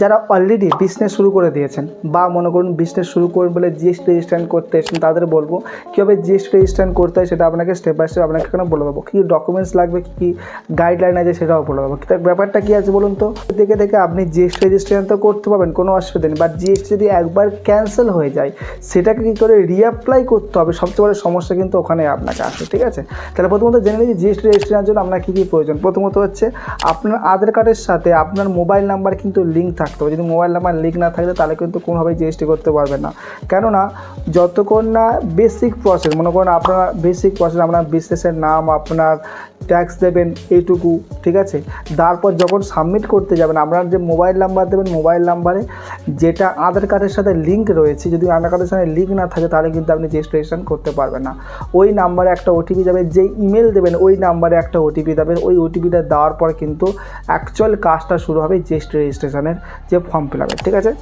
যারা already business শুরু করে দিয়েছেন বা মনে করুন বিজনেস শুরু করুন বলে জিএসটি রেজিস্ট্রেশন করতে এসেছেন, তাদের বলব কীভাবে জিএসটি রেজিস্ট্রেশন করতে হয় সেটা আপনাকে স্টেপ বাই স্টেপ আপনাকে এখানে বলে দেবো। কী ডকুমেন্টস লাগবে, কী কী গাইডলাইন আছে সেটাও বলে দেবো। ব্যাপারটা কী আছে বলুন তো? দেখে দেখে আপনি জিএসটি রেজিস্ট্রেশন তো করতে পারবেন, কোনো অসুবিধা নেই। বাট জিএসটি যদি একবার ক্যান্সেল হয়ে যায়, সেটাকে কী করে রিঅ্যাপ্লাই করতে হবে? সবচেয়ে বড় সমস্যা কিন্তু ওখানে আপনাকে আসে ঠিক আছে? তাহলে প্রথমত জেনে নিই জিএসটি রেজিস্ট্রেশনের জন্য আপনার কী কী প্রয়োজন। প্রথমত হচ্ছে আপনার আধার কার্ডের সাথে আপনার মোবাইল নাম্বার কিন্তু লিঙ্ক থাকতে। হবে যদি মোবাইল নাম্বার লিঙ্ক না থাকে তাহলে কিন্তু কোনোভাবেই জিএসটি করতে পারবেন না। কেননা, যতক্ষণ না বেসিক প্রসেস মনে করেন আপনার বেসিক প্রসেস আপনার বিজনেসের নাম, আপনার ট্যাক্স দেবেন এইটুকু, ঠিক আছে? তারপর যখন সাবমিট করতে যাবেন, আপনার যে মোবাইল নাম্বার দেবেন মোবাইল নাম্বারে যেটা আধার কার্ডের সাথে লিঙ্ক রয়েছে, যদি আধার কার্ডের সাথে লিঙ্ক না থাকে, তাহলে কিন্তু আপনি রেজিস্ট্রেশন করতে পারবেন না। ওই নাম্বারে একটা ওটিপি যাবে যে ইমেল দেবেন, ওই নাম্বারে একটা ওটিপি দেবেন ওই ওটিপিটা দেওয়ার পর কিন্তু অ্যাকচুয়াল কাজটা শুরু হবে জিএসটি রেজিস্ট্রেশনের যে ফর্ম ফিল ঠিক আছে?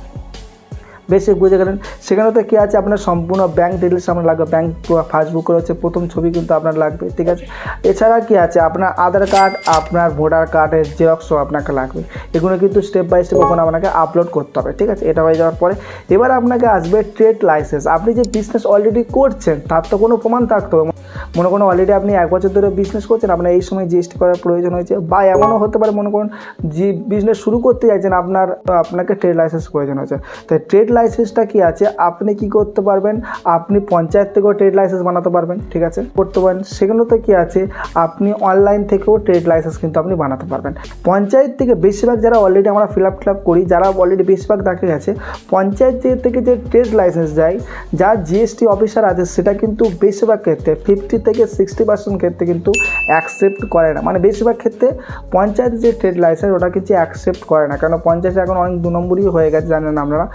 বেসিক বুঝে গেলেন। সেখানে তো কী আছে? আপনার সম্পূর্ণ ব্যাঙ্ক ডিটেলস আপনার লাগবে। ব্যাঙ্ক পাসবুকের হচ্ছে প্রথম ছবি কিন্তু আপনার লাগবে, ঠিক আছে? এছাড়া কী আছে? আপনার আধার কার্ড আপনার ভোটার কার্ডের জেরক্সও আপনাকে লাগবে। এগুলো কিন্তু স্টেপ বাই স্টেপ ওখানে আপনাকে আপলোড করতে হবে, ঠিক আছে? এটা হয়ে যাওয়ার পরে এবার আপনাকে আসবে ট্রেড লাইসেন্স আপনি যে বিজনেস অলরেডি করছেন, তার তো কোনো প্রমাণ থাকতে হবে। মনে করুন অলরেডি আপনি এক বছর ধরে বিজনেস করছেন, আপনার এই সময় জিএসটি করার প্রয়োজন হয়েছে বা এমনও হতে পারে, মনে করুন, যে বিজনেস শুরু করতে চাইছেন, আপনার, আপনাকে ট্রেড লাইসেন্স প্রয়োজন হয়েছে। তাই ট্রেড লাইসেন্সটা কি আছে? আপনি কি করতে পারবেন? আপনি পঞ্চায়েত থেকেও ট্রেড লাইসেন্স বানাতে পারবেন, ঠিক আছে? করতে পারেন। সেখানে তো কি আছে? আপনি অনলাইন থেকেও ট্রেড লাইসেন্স কিন্তু আপনি বানাতে পারবেন। পঞ্চায়েত থেকে বেশিরভাগ যারা অলরেডি আমরা ফিল আপ ফিল আপ করি, যারা অলরেডি বেশিরভাগ দেখা গেছে, পঞ্চায়েত থেকে যে ট্রেড লাইসেন্স যায় যা জিএসটি অফিসার আছে, সেটা কিন্তু বেশিরভাগ ক্ষেত্রে ফিফটি থেকে সিক্সটি পার্সেন্ট ক্ষেত্রে কিন্তু অ্যাকসেপ্ট করে না। মানে বেশিরভাগ ক্ষেত্রে পঞ্চায়েত যে ট্রেড লাইসেন্স ওটা কিছু অ্যাকসেপ্ট করে না। কারণ পঞ্চায়েত এখন অনেক দু নম্বরই হয়ে গেছে, জানেন আপনারা।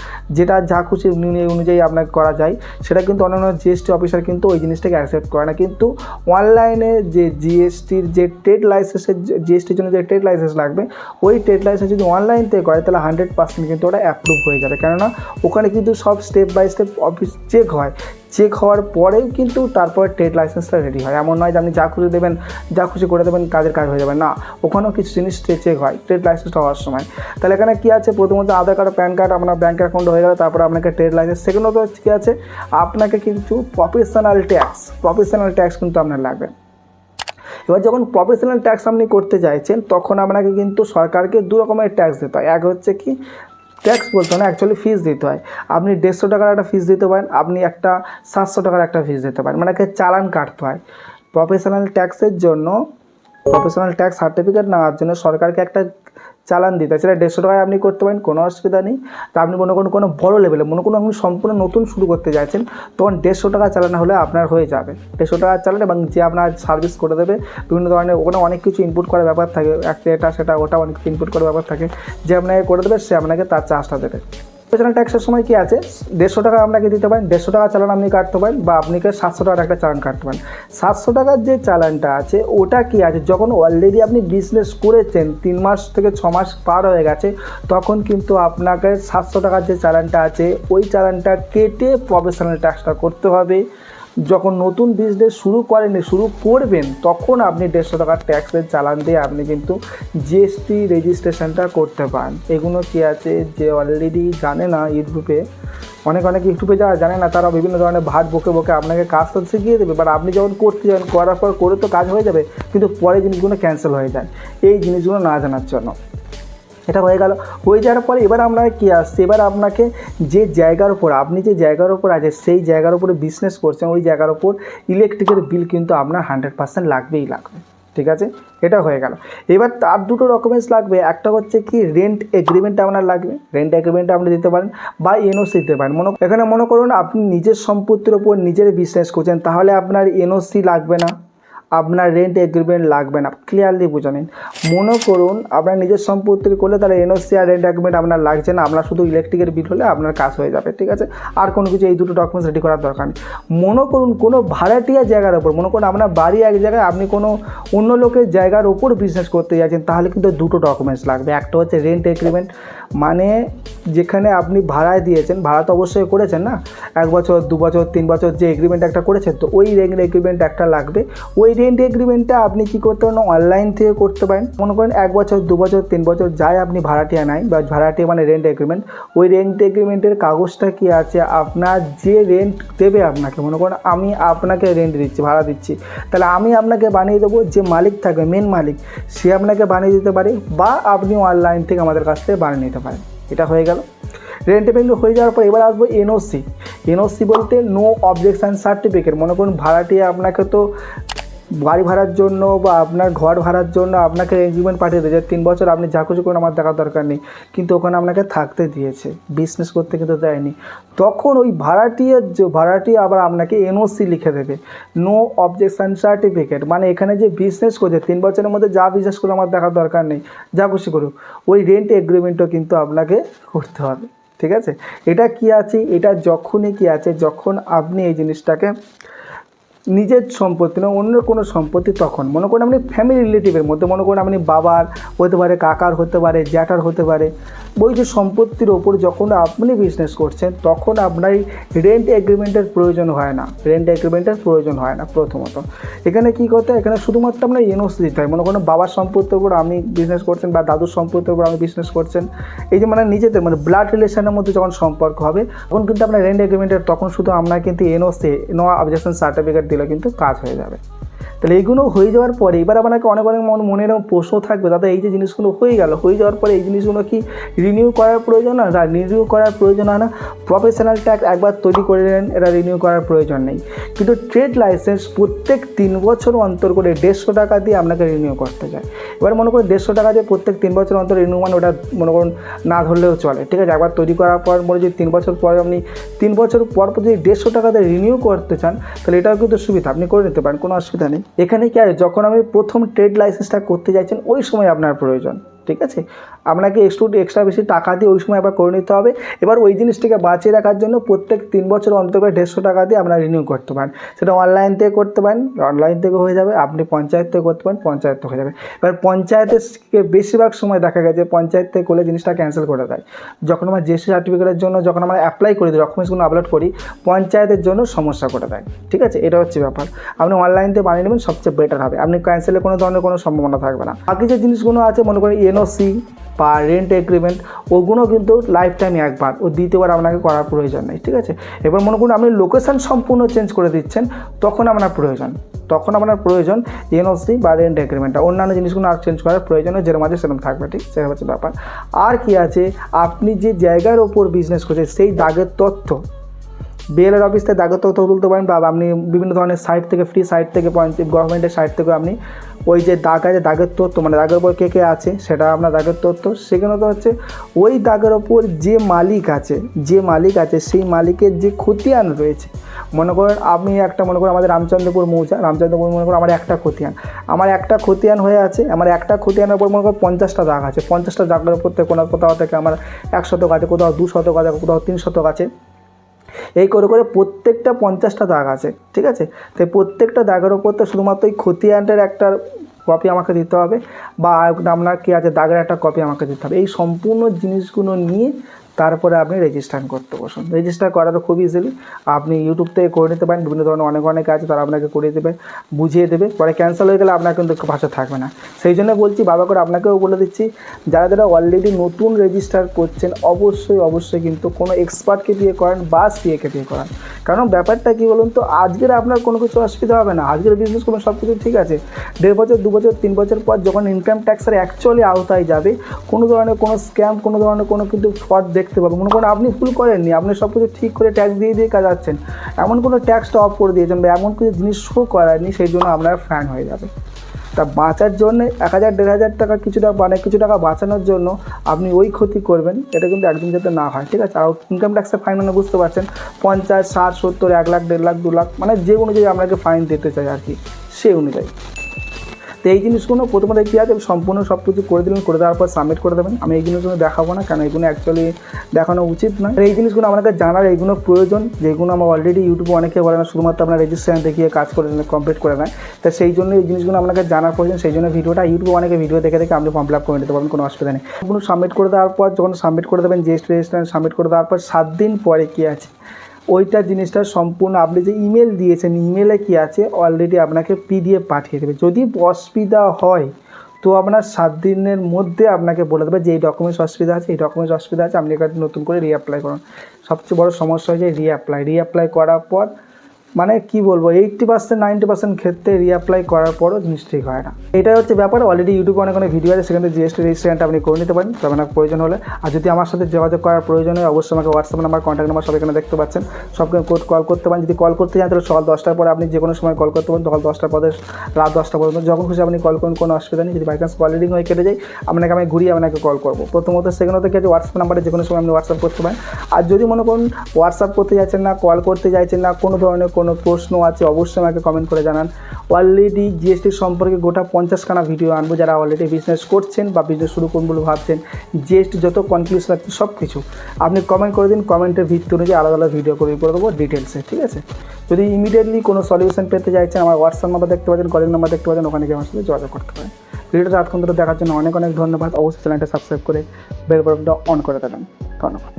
যেটা যা খুশি নিয়ে অনুযায়ী আপনাকে করা যায়, সেটা কিন্তু অন্যান্য জিএসটি অফিসার কিন্তু ওই জিনিসটাকে অ্যাকসেপ্ট করে না। কিন্তু অনলাইনে যে জিএসটির যে ট্রেড লাইসেন্সের জিএসটির জন্য যে ট্রেড লাইসেন্স লাগবে, ওই ট্রেড লাইসেন্স যদি অনলাইন থেকে করে, তাহলে হান্ড্রেড পার্সেন্ট কিন্তু ওটা অ্যাপ্রুভ হয়ে যাবে। কেননা ওখানে কিন্তু সব step by step office check হয়। চেক হওয়ার পরেও কিন্তু তারপরে ট্রেড লাইসেন্সটা রেডি হয়। এমন নয় যে আপনি যা খুশি দেবেন, যা খুশি করে দেবেন, কাজের কাজ হয়ে যাবে। না, ওখানেও কিছু জিনিস চেক হয়। ট্রেড লাইসেন্সটা হওয়ার সময়। তাহলে এখানে কী আছে? প্রথমত আধার কার্ড প্যান কার্ড আপনার ব্যাঙ্ক অ্যাকাউন্ট হয়ে গেলে তারপরে আপনাকে ট্রেড লাইসেন্স সেকেন্ড তো কী আছে? আপনাকে কিন্তু প্রফেশনাল ট্যাক্স প্রফেশনাল ট্যাক্স কিন্তু আপনার লাগবে। এবার যখন প্রফেশনাল ট্যাক্স আপনি করতে চাইছেন, তখন আপনাকে কিন্তু সরকারকে দু রকমের ট্যাক্স দিতে হয়। এক হচ্ছে কি? ট্যাক্স বলতে না অ্যাকচুয়ালি ফিস দিতে হয়। আপনি দেড়শো টাকার একটা ফিস দিতে পারেন, আপনি একটা সাতশো টাকার একটা ফিস দিতে পারেন। মানে চালান কাটতে হয়। প্রফেশনাল ট্যাক্সের জন্য প্রফেশনাল ট্যাক্স সার্টিফিকেট নেওয়ার জন্য সরকারকে একটা চালান দিতে সেটা দেড়শো টাকায় আপনি করতে পারেন, কোনো অসুবিধা নেই। তা আপনি মনে করুন কোনো বড়ো লেভেলে মনে করুন আপনি সম্পূর্ণ নতুন শুরু করতে চাইছেন তখন দেড়শো টাকা চালান হলে আপনার হয়ে যাবে। দেড়শো টাকা চালান এবং যে আপনার সার্ভিস করে দেবে, বিভিন্ন ধরনের ওখানে অনেক কিছু ইনপুট করার ব্যাপার থাকে, একটা এটা, সেটা, ওটা অনেক কিছু ইনপুট করার ব্যাপার থাকে, যে আপনাকে করে দেবে, সে আপনাকে তার চার্জটা দেবে। প্রফেশনাল ট্যাক্সের সময় কি আছে? দেড়শো টাকা আপনাকে দিতে পারেন, দেড়শো টাকা চালান আপনি কাটতে পারেন, বা আপনাকে সাতশো টাকার একটা চালান কাটতে পারেন। সাতশো টাকার যে চালানটা আছে, ওটা কি আছে? যখন অলরেডি আপনি বিজনেস করেছেন, তিন মাস থেকে ছ মাস পার হয়ে গেছে, তখন কিন্তু আপনাকে সাতশো টাকার যে চালানটা আছে, ওই চালানটা কেটে প্রফেশনাল ট্যাক্সটা করতে হবে। যখন নতুন বিজনেস শুরু করেননি শুরু করবেন, তখন আপনি দেড়শো টাকার ট্যাক্সের চালান দিয়ে আপনি কিন্তু জিএসটি রেজিস্ট্রেশনটা করতে পারেন। এগুলো কি আছে যে অলরেডি জানে না ইউটিউবে? অনেক অনেক ইউটিউবে যারা জানে না, তারা বিভিন্ন ধরনের ভাত বকে বকে আপনাকে কাজ তো শিখিয়ে দেবে বাট আপনি যখন করতে যাবেন, করার পর করে তো কাজ হয়ে যাবে, কিন্তু পরে জিনিসগুলো ক্যান্সেল হয়ে যায়। এই জিনিসগুলো না জানার জন্য। এটা হয়ে গেল। হয়ে যাওয়ার পরে এবার আমরা কী আসছে? এবার আপনাকে যে জায়গার উপর, আপনি যে জায়গার উপর আছে সেই জায়গার উপরে বিজনেস করছেন, ওই জায়গার উপর ইলেকট্রিকের বিল কিন্তু আপনার হান্ড্রেড পার্সেন্ট লাগবেই লাগবে। ঠিক আছে? এটা হয়ে গেল। এবার তার দুটো ডকুমেন্টস লাগবে। একটা হচ্ছে কি রেন্ট এগ্রিমেন্ট আপনার লাগবে। রেন্ট এগ্রিমেন্ট আপনি দিতে পারেন বা এনওসি দিতে পারেন। মনে এখানে মনে করুন, আপনি নিজের সম্পত্তির ওপর নিজের বিজনেস করছেন, তাহলে আপনার এনওসি লাগবে না। আপনার রেন্ট এগ্রিমেন্ট লাগবে না। ক্লিয়ারলি বুঝে নিন মনে করুন, আপনার নিজের সম্পত্তির করলে তাহলে এনওসি আর রেন্ট এগ্রিমেন্ট আপনার লাগছে না। আপনার শুধু ইলেকট্রিকের বিল হলে আপনার কাজ হয়ে যাবে, ঠিক আছে? আর কোনো কিছু এই দুটো ডকুমেন্টস রেডি করার দরকার নেই। মনে করুন, কোনো ভাড়াটিয়া জায়গার ওপর মনে করুন আপনার বাড়ি এক জায়গায় আপনি কোনো অন্য লোকের জায়গার ওপর বিজনেস করতে যাচ্ছেন, তাহলে কিন্তু দুটো ডকুমেন্টস লাগবে। একটা হচ্ছে রেন্ট এগ্রিমেন্ট মানে যেখানে আপনি ভাড়ায় দিয়েছেন, ভাড়া তো অবশ্যই করেছেন না? এক বছর, দু বছর, তিন বছর যে এগ্রিমেন্ট একটা করেছেন, তো ওই রেন্ট এগ্রিমেন্ট একটা লাগবে। ওই রেন্ট এগ্রিমেন্টটা আপনি কী করতে পারেন? অনলাইন থেকে করতে পারেন। মনে করেন এক বছর, দু বছর, তিন বছর যাই আপনি ভাড়াটিয়া নেয় বা ভাড়াটিয়া মানে রেন্ট এগ্রিমেন্ট ওই রেন্ট এগ্রিমেন্টের কাগজটা কি আছে? আপনার যে রেন্ট দেবে আপনাকে, মনে করেন আমি আপনাকে রেন্ট দিচ্ছি, ভাড়া দিচ্ছি। তাহলে আমি আপনাকে বানিয়ে দেবো যে মালিক থাকবে মেন মালিক, সে আপনাকে বানিয়ে দিতে পারে, বা আপনি অনলাইন থেকে আমাদের কাছ থেকে বানিয়ে নিতে পারেন এটা হয়ে গেল। রেন্ট ভ্যালু হয়ে যাওয়ার পর এবার আসব এনওসি এনওসি বলতে নো অবজেকশান সার্টিফিকেট মনে করুন ভাড়াটি আপনাকে তো বাড়ি ভাড়ার জন্য বা আপনার ঘর ভাড়ার জন্য আপনাকে এগ্রিমেন্ট পাঠিয়ে দিয়েছে। তিন বছর আপনি যা কিছু করুন, আমার দেখার দরকার নেই। কিন্তু ওখানে আপনাকে থাকতে দিয়েছে। বিজনেস করতে কিন্তু দেয়নি। তখন ওই ভাড়াটিয়ার যে, ভাড়াটি আবার আপনাকে এনওসি লিখে দেবে। নো অবজেকশান সার্টিফিকেট মানে এখানে যে বিজনেস করছে, তিন বছরের মধ্যে যা বিজনেস করে আমার দেখার দরকার নেই। যা খুশি করুক। ওই রেন্ট এগ্রিমেন্টও কিন্তু আপনাকে করতে হবে। ঠিক আছে? এটা কি আছে? এটা যখনই কি আছে? যখন আপনি এই জিনিসটাকে নিজের সম্পত্তি না অন্য কোনো সম্পত্তি তখন। মনে করেন আপনি ফ্যামিলি রিলেটিভের মধ্যে, মনে করেন আপনি বাবার হতে পারে, কাকার হতে পারে, জ্যাঠার হতে পারে। যে সম্পত্তির ওপর যখন আপনি বিজনেস করছেন, তখন আপনার রেন্ট এগ্রিমেন্টের প্রয়োজন হয় না। রেন্ট এগ্রিমেন্টের প্রয়োজন হয় না প্রথমত। এখানে কী করতে হয় এখানে শুধুমাত্র আপনার এনওসি দিতে হয়। মনে করেন বাবার সম্পত্তির উপর আপনি বিজনেস করছেন বা দাদুর সম্পত্তির উপর আপনি বিজনেস করছেন। এই যে মানে নিজেদের মানে ব্লাড রিলেশনের মধ্যে যখন সম্পর্ক হবে, তখন কিন্তু আপনার রেন্ট এগ্রিমেন্টের তখন শুধু আপনার কিন্তু এনওসি নো অবজেকশন সার্টিফিকেট দিলে কিন্তু কাজ হয়ে যাবে। তাহলে এইগুলো হয়ে যাওয়ার পরে এবার আপনাকে অনেক অনেক মন মনের প্রশ্ন থাকবে, দাদা এই যে জিনিসগুলো হয়ে গেল, হয়ে যাওয়ার পরে এই জিনিসগুলো কি রিনিউ করার প্রয়োজন না? রিনিউ করার প্রয়োজন হয় না। প্রফেশনাল ট্যাক্স একবার তৈরি করে নেন, এটা রিনিউ করার প্রয়োজন নেই। কিন্তু ট্রেড লাইসেন্স প্রত্যেক তিন বছর অন্তর করে দেড়শো টাকা দিয়ে আপনাকে রিনিউ করতে যায় এবার মনে করুন দেড়শো টাকা দিয়ে প্রত্যেক তিন বছর অন্তর রিনিউ মানে ওটা মনে করুন না ধরলেও চলে, ঠিক আছে? একবার তৈরি করার পর মনে যদি তিন বছর পরে আপনি তিন বছর পর পর যদি দেড়শো টাকা দিয়ে রিনিউ করতে চান, তাহলে এটাও কিন্তু সুবিধা, আপনি করে নিতে পারেন, কোনো অসুবিধা নেই। এখানে কি আর যখন আপনি প্রথম ট্রেড লাইসেন্সটা করতে চাইছেন ওই সময় আপনার প্রয়োজন। ঠিক আছে? আপনাকে একটু এক্সট্রা বেশি টাকা দিয়ে ওই সময় আবার করে নিতে হবে। এবার ওই জিনিসটিকে বাঁচিয়ে রাখার জন্য প্রত্যেক তিন বছর অন্তর করে দেড়শো টাকা দিয়ে আপনারা রিনিউ করতে পারেন। সেটা অনলাইন থেকে করতে পারেন অনলাইন থেকে হয়ে যাবে, আপনি পঞ্চায়েত থেকে করতে পারেন, পঞ্চায়েত থেকে হয়ে যাবে। এবার পঞ্চায়েতের বেশিরভাগ সময় দেখা গেছে পঞ্চায়েত থেকে করলে জিনিসটা ক্যান্সেল করে দেয়। যখন আমরা জিএসটি সার্টিফিকেটের জন্য যখন আমরা অ্যাপ্লাই করি ডকুমেন্টসগুলো আপলোড করি, পঞ্চায়েতের জন্য সমস্যা করে দেয়। ঠিক আছে? এটা হচ্ছে ব্যাপার। আপনি অনলাইন থেকে বানিয়ে নেবেন, সবচেয়ে বেটার হবে। আপনি ক্যান্সেলের কোনো ধরনের কোনো সম্ভাবনা থাকবে না। বাকি যে জিনিসগুলো আছে, মনে করেন এনওসি বা রেন্ট এগ্রিমেন্ট ওগুলো কিন্তু লাইফ টাইম একবার। ও দ্বিতীয়বার আপনাকে করার প্রয়োজন নেই, ঠিক আছে? এবার মনে করুন আপনি লোকেশান সম্পূর্ণ চেঞ্জ করে দিচ্ছেন, তখন আপনার প্রয়োজন। তখন আপনার প্রয়োজন এনওসি বা রেন্ট এগ্রিমেন্টটা অন্যান্য জিনিসগুলো আর চেঞ্জ করার প্রয়োজন যেরকম আছে সেরকম থাকবে, ঠিক? সেটা হচ্ছে ব্যাপার। আর কি আছে? আপনি যে জায়গার ওপর বিজনেস করছেন, সেই দাগের তথ্য বিএলআর অফিস থেকে দাগের তথ্য তুলতে পারেন বা আপনি বিভিন্ন ধরনের সাইট থেকে ফ্রি সাইট থেকে পয়েন্ট গভর্নমেন্টের সাইট থেকে আপনি ওই যে দাগ আছে দাগের তথ্য মানে দাগের উপর কে কে আছে, সেটা আপনার দাগের তথ্য সেখানে তো হচ্ছে ওই দাগের ওপর যে মালিক আছে, যে মালিক আছে, সেই মালিকের যে খতিয়ান রয়েছে, মনে করেন আপনি একটা, মনে করেন আমাদের রামচন্দ্রপুর মৌজা, রামচন্দ্রপুর মনে করেন আমার একটা খতিয়ান। আমার একটা খতিয়ান হয়ে আছে, আমার একটা খতিয়ানের উপর মনে করেন পঞ্চাশটা দাগ আছে। পঞ্চাশটা দাগের উপর থেকে কোনো কোথাও থেকে আমার এক শতক আছে, কোথাও দু শতক আছে, কোথাও তিন শতক আছে। এই করে করে প্রত্যেকটা পঞ্চাশটা দাগ আছে, ঠিক আছে? তো প্রত্যেকটা দাগের ওপর তো শুধুমাত্র এই খতিয়ানটার একটা কপি আমাকে দিতে হবে বা আপনার কী আছে, দাগের একটা কপি আমাকে দিতে হবে। এই সম্পূর্ণ জিনিসগুলো নিয়ে তারপরে আপনি রেজিস্ট্রেশন করতে বসুন। রেজিস্টার করাটা খুব ইজিলি আপনি ইউটিউব থেকে করে নিতে পারেন। বিভিন্ন ধরনের অনেক অনেক আছে, তারা আপনাকে করিয়ে দেবে, বুঝিয়ে দেবে। পরে ক্যান্সেল হয়ে গেলে আপনার কিন্তু ভাষা থাকবে না। সেই জন্য বলছি, বাবা করে আপনাকেও বলে দিচ্ছি, যারা যারা অলরেডি নতুন রেজিস্টার করছেন, অবশ্যই অবশ্যই কিন্তু কোনো এক্সপার্টকে দিয়ে করেন বা সিএকে দিয়ে করান। কারণ ব্যাপারটা কী বলুন তো, আজকের আপনার কোনো কিছু অসুবিধা হবে না। আজকের বিজনেস কোনো সব কিছু ঠিক আছে। দেড় বছর, দু বছর, তিন বছর পর যখন ইনকাম ট্যাক্সের অ্যাকচুয়ালি আওতায় যাবে, কোনো ধরনের কোনো স্ক্যাম কোনো ধরনের কোনো কিন্তু ফ্রড দেখতে পাবেন মনে করেন আপনি ভুল করেননি, আপনি সব কিছু ঠিক করে ট্যাক্স দিয়ে দিয়ে কাজ যাচ্ছেন এমন কোনো ট্যাক্সটা অফ করে দিয়েছেন বা এমন কিছু জিনিস শো করায়নি, সেই জন্য আপনার ফ্যান হয়ে যাবে। তা বাঁচার জন্য এক হাজার, দেড় হাজার টাকা কিছু টাকা মানে কিছু টাকা বাঁচানোর জন্য আপনি ওই ক্ষতি করবেন, এটা কিন্তু একদিন যাতে না হয়, ঠিক আছে? আর ইনকাম ট্যাক্সের ফাইন মানে বুঝতে পারছেন, পঞ্চাশ, ষাট, সত্তর, এক লাখ, দেড় লাখ, দু লাখ মানে যে অনুযায়ী আপনাকে ফাইন দিতে চাই আর কি, সেই অনুযায়ী। তো এই জিনিসগুলো প্রথমত কী আছে সম্পূর্ণ সব কিছু করে দিলেন, করে দেওয়ার পর সাবমিট করে দেবেন। আমি এই জিনিসগুলো দেখাবো না, কারণ এগুলো অ্যাকচুয়ালি দেখানো উচিত নয়। এই জিনিসগুলো আমাকে জানার এইগুলো প্রয়োজন, যেগুলো আমার অলরেডি ইউটিউবে অনেকে বলে না, শুধুমাত্র আপনার রেজিস্ট্রেশন দেখিয়ে কাজ করে কমপ্লিট করে দেয় তা সেই জন্য এই জিনিসগুলো আপনাকে জানার প্রয়োজন, সেই জন্য ভিডিওটা ইউটিউবে অনেকে ভিডিও দেখে দেখে আপনি ফর্ম ফিল আপ করে নিতে পারবেন, কোনো অসুবিধা নেই। সাবমিট করে দেওয়ার পর, যখন সাবমিট করে দেবেন জিএসটি রেজিস্ট্রেশন সাবমিট করে দেওয়ার পর, সাত দিন পরে কী আছে? ওইটা জিনিসটা সম্পূর্ণ আপনি যে ইমেল দিয়েছেন ইমেলে কি আছে? অলরেডি আপনাকে পিডিএফ পাঠিয়ে দেবে। যদি অসুবিধা হয়, তো আপনার সাত দিনের মধ্যে আপনাকে বলে দেবে যে এই ডকুমেন্টস অসুবিধা আছে, এই ডকুমেন্টস অসুবিধা আছে, আপনি একটা নতুন করে রিঅ্যাপ্লাই করুন। সবচেয়ে বড় সমস্যা হয়ে যায় রিঅ্যাপ্লাই রিঅ্যাপ্লাই করার পর মানে কি বলব এইটটি পার্সেন্ট নাইনটি পার্সেন্ট ক্ষেত্রে রিঅ্যাপ্লাই করার পরও জিনিস ঠিক হয় না। এটাই হচ্ছে ব্যাপার অলরেডি ইউটিউবে অনেক অনেক ভিডিও আছে, সেখানে জিএসটি রেজিস্ট্রেশনটা আপনি করে নিতে পারেন, তবে আপনার প্রয়োজন হলে। আর যদি আমার সাথে যোগাযোগ করার প্রয়োজন হয়, অবশ্যই আমাকে হোয়াটসঅ্যাপ নাম্বার কন্ট্যাক্ট নাম্বার সব এখানে দেখতে পাচ্ছেন। সবকে কল করতে পারেন, যদি কল করতে চান, তাহলে সকাল দশটার পরে আপনি যে কোনো সময় কল করতে পারেন, সকাল দশটার পরে, রাত দশটা পর্যন্ত। যখন খুশি আপনি কল করুন, কোনো অসুবিধা নেই। যদি বাই চান্স কল রিডিং হয়ে কেটে যায়, আপনাকে আমি ঘুরিয়ে আপনাকে কল করব। প্রথমত সেখানে থেকে আছে হোয়াটসঅ্যাপ নাম্বারে যে কোনো সময় আপনি হোয়াটসঅ্যাপ করতে পারেন। আর যদি মনে করুন হোয়াটসঅ্যাপ করতে যাচ্ছেন না কল করতে চাইছেন না, কোনো ধরনের কোনো প্রশ্ন আছে, অবশ্যই আমাকে কমেন্ট করে জানান। অলরেডি জিএসটি সম্পর্কে গোটা পঞ্চাশখানা ভিডিও আনব, যারা অলরেডি বিজনেস করছেন বা বিজনেস শুরু করুন বলে ভাবছেন জিএসটি যত কনফিউশন আছে সব কিছু আপনি কমেন্ট করে দিন কমেন্টের ভিত্তি অনুযায়ী আলাদা আলাদা ভিডিও করে করে দেবো ডিটেলসে ঠিক আছে? যদি ইমিডিয়েটলি কোনো সলিউশন পেতে চাইছেন, আমার হোয়াটসঅ্যাপ নাম্বার দেখতে পাচ্ছেন কলিং নাম্বার দেখতে পাচ্ছেন, ওখানে গিয়ে আমার সাথে যোগাযোগ করতে পারেন। ভিডিওটা আটক্ষণ ধরে দেখার জন্য অনেক অনেক ধন্যবাদ, অবশ্যই চ্যানেলটা সাবস্ক্রাইব করে বেল বাটনটা অন করে দেবেন। ধন্যবাদ।